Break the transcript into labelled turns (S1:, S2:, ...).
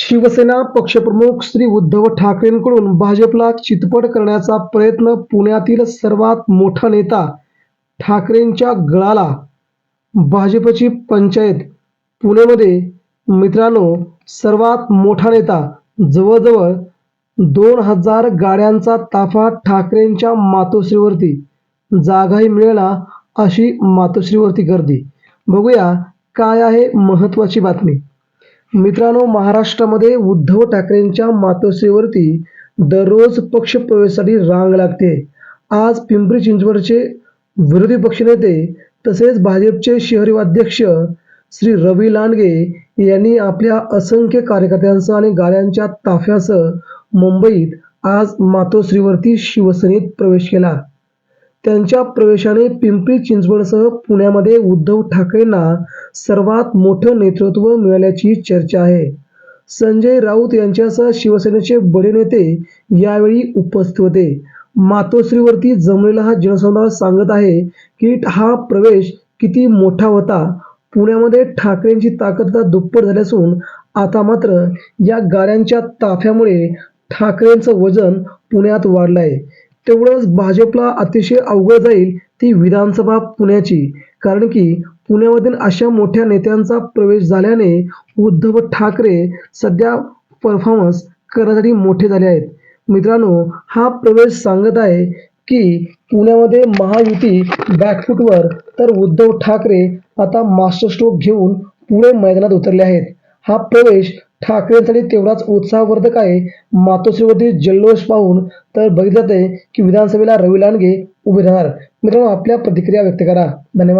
S1: शिवसेना पक्षप्रमुख श्री उद्धव ठाकरेंकडून भाजपला चितपट करण्याचा प्रयत्न पुण्यातील सर्वात मोठा नेता ठाकरेंच्या गळाला. भाजपची पंचायत पुण्यामध्ये मित्रांनो सर्वात मोठा नेता जवळजवळ दोन हजार गाड्यांचा ताफा ठाकरेंच्या मातोश्रीवरती. जागाही मिळेला अशी मातोश्रीवरती गर्दी. बघूया काय आहे महत्त्वाची बातमी. मित्रांनो महाराष्ट्रामध्ये उद्धव ठाकरेंच्या मातोश्रीवरती दररोज पक्ष प्रवेशासाठी रांग लागते. आज पिंपरी चिंचवडचे विरोधी पक्षनेते तसेच भाजपचे शहरी अध्यक्ष श्री रवी लांडगे यांनी आपल्या असंख्य कार्यकर्त्यांसह आणि गाड्यांच्या ताफ्यासह मुंबईत आज मातोश्रीवरती शिवसेनेत प्रवेश केला. त्यांच्या प्रवेशाने पिंपरी चिंचवडसह पुण्यामध्ये उद्धव ठाकरेंना सर्वात मोठं नेतृत्व मिळाल्याची चर्चा आहे. संजय राऊत यांच्यासह शिवसेनेचे बडे नेते यावेळी उपस्थित होते. मातोश्रीवरती जमलेला हा जनसंवाद सांगत आहे की हा प्रवेश किती मोठा होता. पुण्यामध्ये ठाकरेंची ताकद आता दुप्पट झाली असून आता मात्र या गाड्यांच्या ताफ्यामुळे ठाकरेंचं वजन पुण्यात वाढलं आहे तेवढंच भाजपला अतिशय अवघड जाईल ती विधानसभा पुण्याची. कारण की पुण्यामधील अशा मोठ्या नेत्यांचा प्रवेश झाल्याने उद्धव ठाकरे सध्या परफॉर्मन्स करण्यासाठी मोठे झाले आहेत. मित्रांनो हा प्रवेश सांगत आहे की पुण्यामध्ये महायुती बॅकफूटवर तर उद्धव ठाकरे आता मास्टर स्ट्रोक घेऊन पुणे मैदानात उतरले आहेत. हा प्रवेश ठाकरेंसाठी तेवढाच उत्साहवर्धक आहे. मातोश्रीवरती जल्लोष पाहून तर बघितलं जाते की विधानसभेला रवी लांडगे उभे राहणार. मित्रांनो आपल्या प्रतिक्रिया व्यक्त करा. धन्यवाद.